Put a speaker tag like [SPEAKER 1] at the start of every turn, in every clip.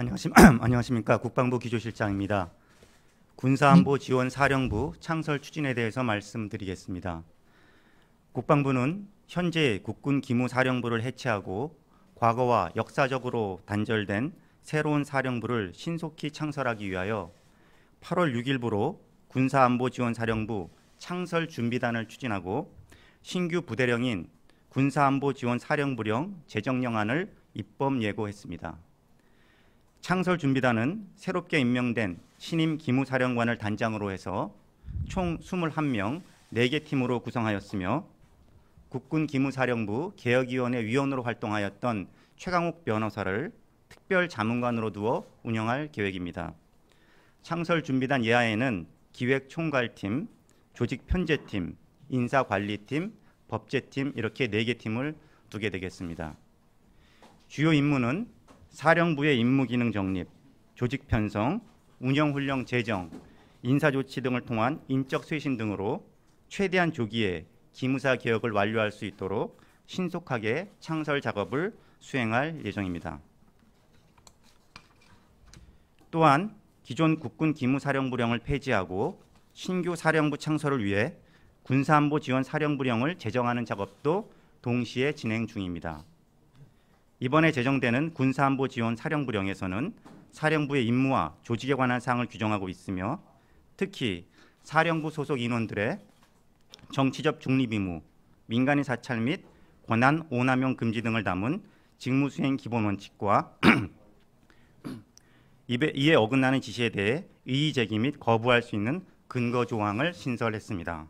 [SPEAKER 1] 안녕하십, 안녕하십니까 국방부 기조실장입니다. 군사안보 지원 사령부 창설 추진에 대해서 말씀드리겠습니다. 국방부는 현재 국군 기무사령부를 해체하고 과거와 역사적으로 단절된 새로운 사령부를 신속히 창설하기 위하여 8월 6일부로 군사안보지원사령부 창설 준비단을 추진하고 신규 부대령인 군사안보지원사령부령 제정령안을 입법 예고했습니다. 창설 준비단은 새롭게 임명된 신임 기무사령관을 단장으로 해서 총 21명 4개 팀으로 구성하였으며 국군 기무사령부 개혁위원회 위원으로 활동하였던 최강욱 변호사를 특별 자문관으로 두어 운영할 계획입니다. 창설 준비단 예하에는 기획총괄팀, 조직편제팀, 인사관리팀, 법제팀 이렇게 네개 팀을 두게 되겠습니다. 주요 임무는 사령부의 임무 기능 정립, 조직 편성, 운영 훈령 제정, 인사 조치 등을 통한 인적 쇄신 등으로 최대한 조기에 기무사 개혁을 완료할 수 있도록 신속하게 창설 작업을 수행할 예정입니다. 또한 기존 국군 기무사령부령을 폐지하고 신규 사령부 창설을 위해 군사안보 지원 사령부령을 제정하는 작업도 동시에 진행 중입니다. 이번에 제정되는 군사안보 지원 사령부령에서는 사령부의 임무와 조직에 관한 사항을 규정하고 있으며 특히 사령부 소속 인원들의 정치적 중립 의무, 민간인 사찰 및 권한 오남용 금지 등을 담은 직무 수행 기본 원칙과 이에 어긋나는 지시에 대해 이의 제기 및 거부할 수 있는 근거 조항을 신설했습니다.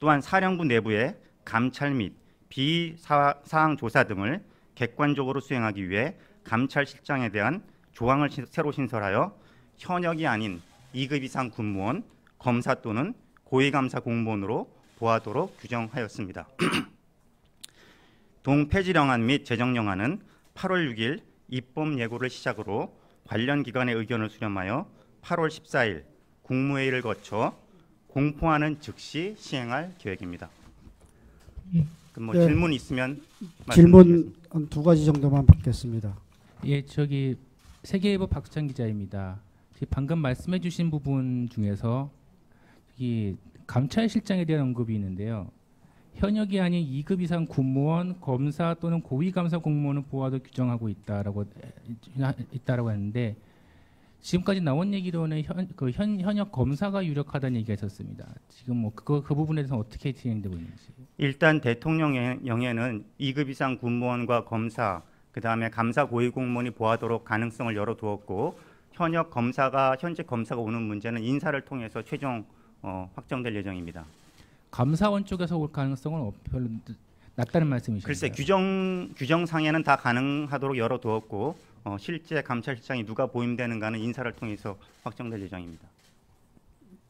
[SPEAKER 1] 또한 사령부 내부의 감찰 및 비사항 조사 등을 객관적으로 수행하기 위해 감찰실장에 대한 조항을 새로 신설하여 현역이 아닌 2급 이상 군무원, 검사 또는 고위감사 공무원으로 보하도록 규정하였습니다. 동폐지령안 및 제정령안은 8월 6일 입법 예고를 시작으로 관련 기관의 의견을 수렴하여 8월 14일 국무회의를 거쳐 공포하는 즉시 시행할 계획입니다. 그럼 뭐
[SPEAKER 2] 네.
[SPEAKER 1] 질문 있으면
[SPEAKER 2] 질문. 한 두 가지 정도만 받겠습니다.
[SPEAKER 3] 예, 저기 세계일보 박수찬 기자입니다. 방금 말씀해주신 부분 중에서 이 감찰실장에 대한 언급이 있는데요. 현역이 아닌 2급 이상 군무원, 검사 또는 고위감사 공무원을 보호하도 규정하고 있다라고 있다라고 했는데 지금까지 나온 얘기로는 현, 그 현, 현역 검사가 유력하다는 얘기가 있었습니다. 지금 뭐 그거 그 부분에 대해서 어떻게 진행되고 있는지.
[SPEAKER 1] 일단 대통령령에는 2급 이상 군무원과 검사, 그 다음에 감사 고위 공무원이 보하도록 가능성을 열어두었고 현역 검사가 현재 검사가 오는 문제는 인사를 통해서 최종 어, 확정될 예정입니다.
[SPEAKER 3] 감사원 쪽에서 올 가능성은 없- 별로 낮다는 말씀이신가요?
[SPEAKER 1] 글쎄 규정 규정상에는 다 가능하도록 열어두었고 어, 실제 감찰실장이 누가 보임되는가는 인사를 통해서 확정될 예정입니다.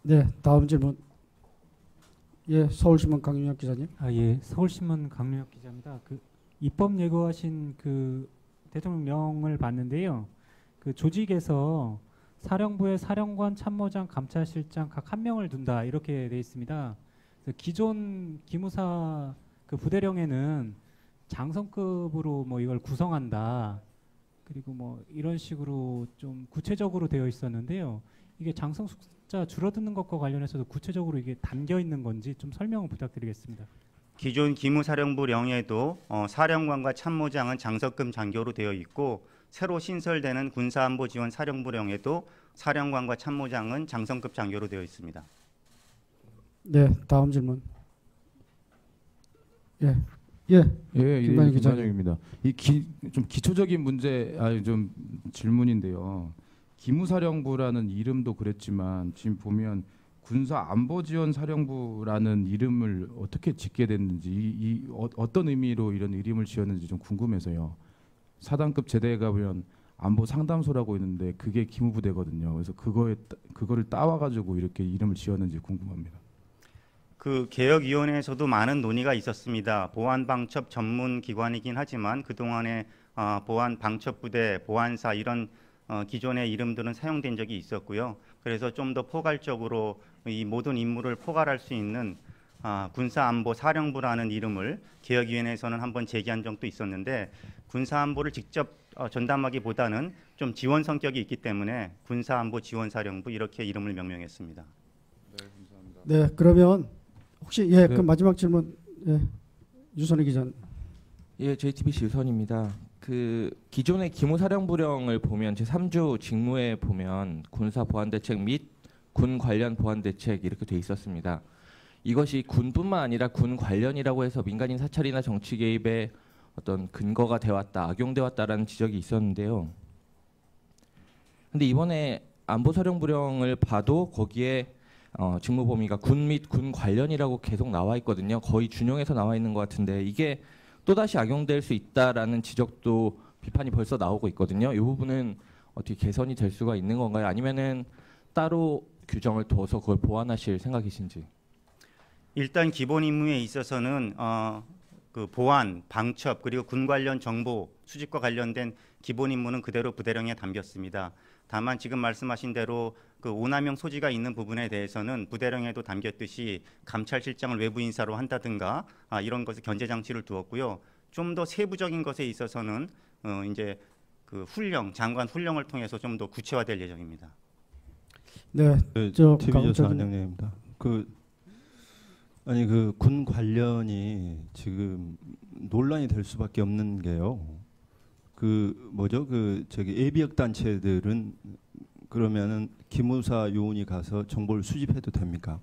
[SPEAKER 2] 네, 다음 질문. 예, 서울신문 강윤혁 기자님.
[SPEAKER 4] 아, 예. 서울신문 강윤혁 기자입니다. 그 입법 예고하신 그 대통령령을 봤는데요. 그 조직에서 사령부의 사령관, 참모장, 감찰실장 각 한 명을 둔다 이렇게 돼 있습니다. 기존 기무사 그 부대령에는 장성급으로 뭐 이걸 구성한다. 그리고 뭐 이런 식으로 좀 구체적으로 되어 있었는데요. 이게 장성 숫자 줄어드는 것과 관련해서도 구체적으로 이게 담겨 있는 건지 좀 설명을 부탁드리겠습니다.
[SPEAKER 1] 기존 기무사령부령에도 어, 사령관과 참모장은 장석금 장교로 되어 있고 새로 신설되는 군사안보 지원 사령부령에도 사령관과 참모장은 장성급 장교로 되어 있습니다.
[SPEAKER 2] 네, 다음 질문. 예, 예,
[SPEAKER 5] 예, 예,
[SPEAKER 2] 김관영 기자님.
[SPEAKER 5] 김관영입니다. 이좀 기초적인 문제, 아니 좀 질문인데요. 기무사령부라는 이름도 그랬지만 지금 보면 군사 안보 지원 사령부라는 이름을 어떻게 짓게 됐는지, 이, 이 어, 어떤 의미로 이런 이름을 지었는지 좀 궁금해서요. 사단급 제대에 가보면 안보 상담소라고 있는데 그게 기무부대거든요. 그래서 그거에 따- 그거를 따와 가지고 이렇게 이름을 지었는지 궁금합니다.
[SPEAKER 1] 그 개혁위원회에서도 많은 논의가 있었습니다. 보안 방첩 전문 기관이긴 하지만 그 동안에 어, 보안 방첩 부대, 보안사 이런 어, 기존의 이름들은 사용된 적이 있었고요. 그래서 좀 더 포괄적으로 이 모든 임무를 포괄할 수 있는 아, 군사안보사령부라는 이름을 개혁위원회에서는 한번 제기한 적도 있었는데 군사안보를 직접 어, 전담하기보다는 좀 지원 성격이 있기 때문에 군사안보 지원사령부 이렇게 이름을 명명했습니다.
[SPEAKER 2] 네, 그러면 혹시 예,
[SPEAKER 6] 네.
[SPEAKER 2] 그 마지막 질문 예, 유선희 기자.
[SPEAKER 7] 예, JTBC 유선입니다. 그 기존의 기무사령부령을 보면 제 3주 직무에 보면 군사 보안 대책 및 군 관련 보안 대책 이렇게 돼 있었습니다. 이것이 군뿐만 아니라 군 관련이라고 해서 민간인 사찰이나 정치 개입에 어떤 근거가 돼 왔다, 악용돼 왔다라는 지적이 있었는데요. 근데 이번에 안보사령부령을 봐도 거기에 어, 직무 범위가 군 및 군 관련이라고 계속 나와 있거든요. 거의 준용해서 나와 있는 것 같은데 이게 또다시 악용될 수 있다라는 지적도 비판이 벌써 나오고 있거든요. 이 부분은 어떻게 개선이 될 수가 있는 건가요? 아니면은 따로 규정을 둬서 그걸 보완하실 생각이신지?
[SPEAKER 1] 일단 기본 임무에 있어서는 어, 그 보안, 방첩 그리고 군 관련 정보 수집과 관련된 기본 임무는 그대로 부대령에 담겼습니다. 다만 지금 말씀하신 대로 그 오남용 소지가 있는 부분에 대해서는 부대령에도 담겼듯이 감찰실장을 외부 인사로 한다든가 아, 이런 것에 견제 장치를 두었고요. 좀 더 세부적인 것에 있어서는 어, 이제 그 훈령, 장관 훈령을 통해서 좀 더 구체화될 예정입니다.
[SPEAKER 2] 네,
[SPEAKER 6] 네,
[SPEAKER 2] 저
[SPEAKER 6] TV
[SPEAKER 2] 강원장님.
[SPEAKER 6] 조사 안녕입니다. 그 아니 그 군 관련이 지금 논란이 될 수밖에 없는 게요. 그 뭐죠? 그 저기 예비역 단체들은 그러면은 기무사 요원이 가서 정보를 수집해도 됩니까?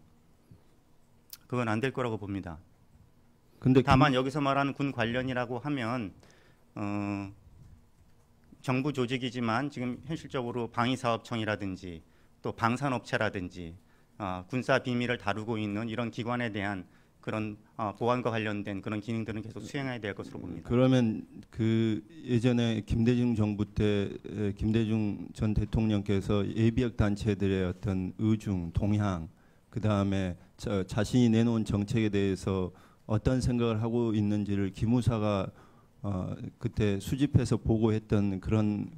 [SPEAKER 1] 그건 안 될 거라고 봅니다.
[SPEAKER 6] 근데
[SPEAKER 1] 다만 여기서 말하는 군 관련이라고 하면 어, 정부 조직이지만 지금 현실적으로 방위사업청이라든지 또 방산업체라든지 어, 군사 비밀을 다루고 있는 이런 기관에 대한 그런 어, 보안과 관련된 그런 기능들은 계속 수행해야 될 것으로 봅니다.
[SPEAKER 6] 그러면 그 예전에 김대중 정부 때 에, 김대중 전 대통령께서 예비역 단체들의 어떤 의중, 동향, 그 다음에 자신이 내놓은 정책에 대해서 어떤 생각을 하고 있는지를 기무사가 어, 그때 수집해서 보고했던 그런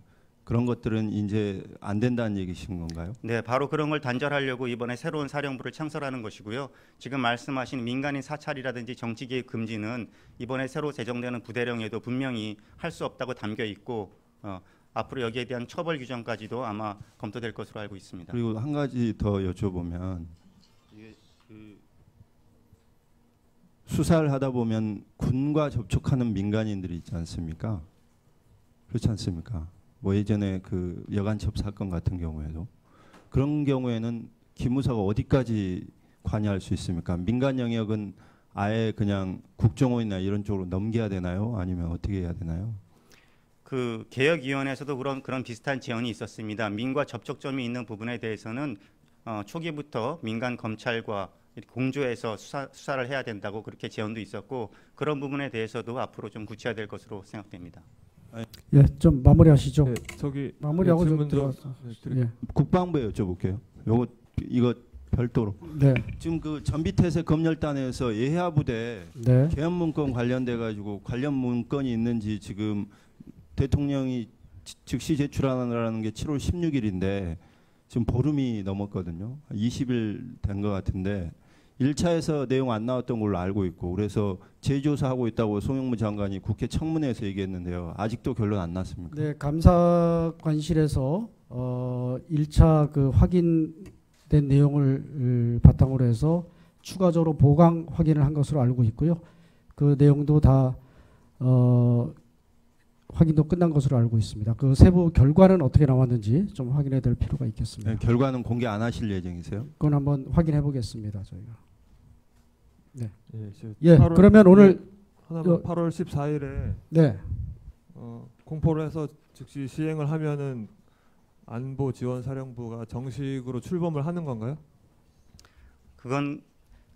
[SPEAKER 6] 그런 것들은 이제 안 된다는 얘기신 건가요?
[SPEAKER 1] 네, 바로 그런 걸 단절하려고 이번에 새로운 사령부를 창설하는 것이고요. 지금 말씀하신 민간인 사찰이라든지 정치 개입 금지는 이번에 새로 제정되는 부대령에도 분명히 할 수 없다고 담겨 있고 어, 앞으로 여기에 대한 처벌 규정까지도 아마 검토될 것으로 알고 있습니다.
[SPEAKER 6] 그리고 한 가지 더 여쭤보면 이게 그 수사를 하다 보면 군과 접촉하는 민간인들이 있지 않습니까? 그렇지 않습니까? 뭐 예전에 그 여간첩 사건 같은 경우에도 그런 경우에는 기무사가 어디까지 관여할 수 있습니까? 민간 영역은 아예 그냥 국정원이나 이런 쪽으로 넘겨야 되나요? 아니면 어떻게 해야 되나요?
[SPEAKER 1] 그 개혁위원회에서도 그런 그런 비슷한 제언이 있었습니다. 민과 접촉점이 있는 부분에 대해서는 어, 초기부터 민간 검찰과 공조해서 수사, 수사를 해야 된다고 그렇게 제언도 있었고 그런 부분에 대해서도 앞으로 좀 구체화될 것으로 생각됩니다.
[SPEAKER 2] 예, 좀 마무리하시죠.
[SPEAKER 8] 네, 저기
[SPEAKER 2] 마무리하고
[SPEAKER 8] 네,
[SPEAKER 2] 좀
[SPEAKER 8] 질문 좀
[SPEAKER 2] 들어가서.
[SPEAKER 8] 네.
[SPEAKER 2] 예,
[SPEAKER 6] 국방부에 여쭤볼게요. 요거 이거 별도로
[SPEAKER 2] 네,
[SPEAKER 6] 지금 그 전비태세 검열단에서 예하 부대
[SPEAKER 2] 네,
[SPEAKER 6] 개헌 문건 관련돼 가지고 관련 문건이 있는지 지금 대통령이 지- 즉시 제출하라는 게 7월 16일인데 지금 보름이 넘었거든요. 20일 된 것 같은데 1차에서 내용 안 나왔던 걸로 알고 있고 그래서 재조사하고 있다고 송영무 장관이 국회 청문회에서 얘기했는데요. 아직도 결론 안 났습니까?
[SPEAKER 2] 네, 감사관실에서 어 1차 그 확인된 내용을 을, 바탕으로 해서 추가적으로 보강 확인을 한 것으로 알고 있고요. 그 내용도 다 어, 확인도 끝난 것으로 알고 있습니다. 그 세부 결과는 어떻게 나왔는지 좀 확인해야 될 필요가 있겠습니다.
[SPEAKER 6] 네, 결과는 공개 안 하실 예정이세요?
[SPEAKER 2] 그건 한번 확인해 보겠습니다. 저희가.
[SPEAKER 8] 예, 저
[SPEAKER 2] 예,
[SPEAKER 8] 8월
[SPEAKER 2] 그러면 오늘
[SPEAKER 8] 하나만
[SPEAKER 2] 요-
[SPEAKER 8] 8월 14일에
[SPEAKER 2] 네,
[SPEAKER 8] 어, 공포를 해서 즉시 시행을 하면은 안보 지원 사령부가 정식으로 출범을 하는 건가요?
[SPEAKER 1] 그건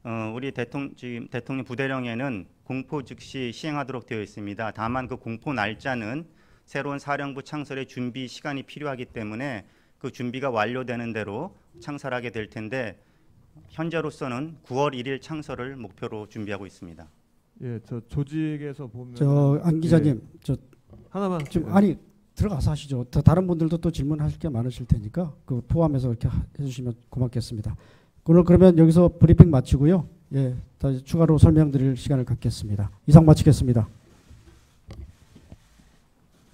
[SPEAKER 1] 어, 우리 대통령 지금 대통령 부대령에는 공포 즉시 시행하도록 되어 있습니다. 다만 그 공포 날짜는 새로운 사령부 창설의 준비 시간이 필요하기 때문에 그 준비가 완료되는 대로 창설하게 될 텐데 현재로서는 9월 1일 창설을 목표로 준비하고 있습니다.
[SPEAKER 8] 예, 저 조직에서 보면
[SPEAKER 2] 저 안 기자님, 저
[SPEAKER 8] 하나만
[SPEAKER 2] 지금
[SPEAKER 8] 예.
[SPEAKER 2] 아니 들어가서 하시죠. 더 다른 분들도 또 질문하실 게 많으실 테니까 그 포함해서 이렇게 하- 해주시면 고맙겠습니다. 오늘 그러면 여기서 브리핑 마치고요. 예, 다시 추가로 설명드릴 시간을 갖겠습니다. 이상 마치겠습니다.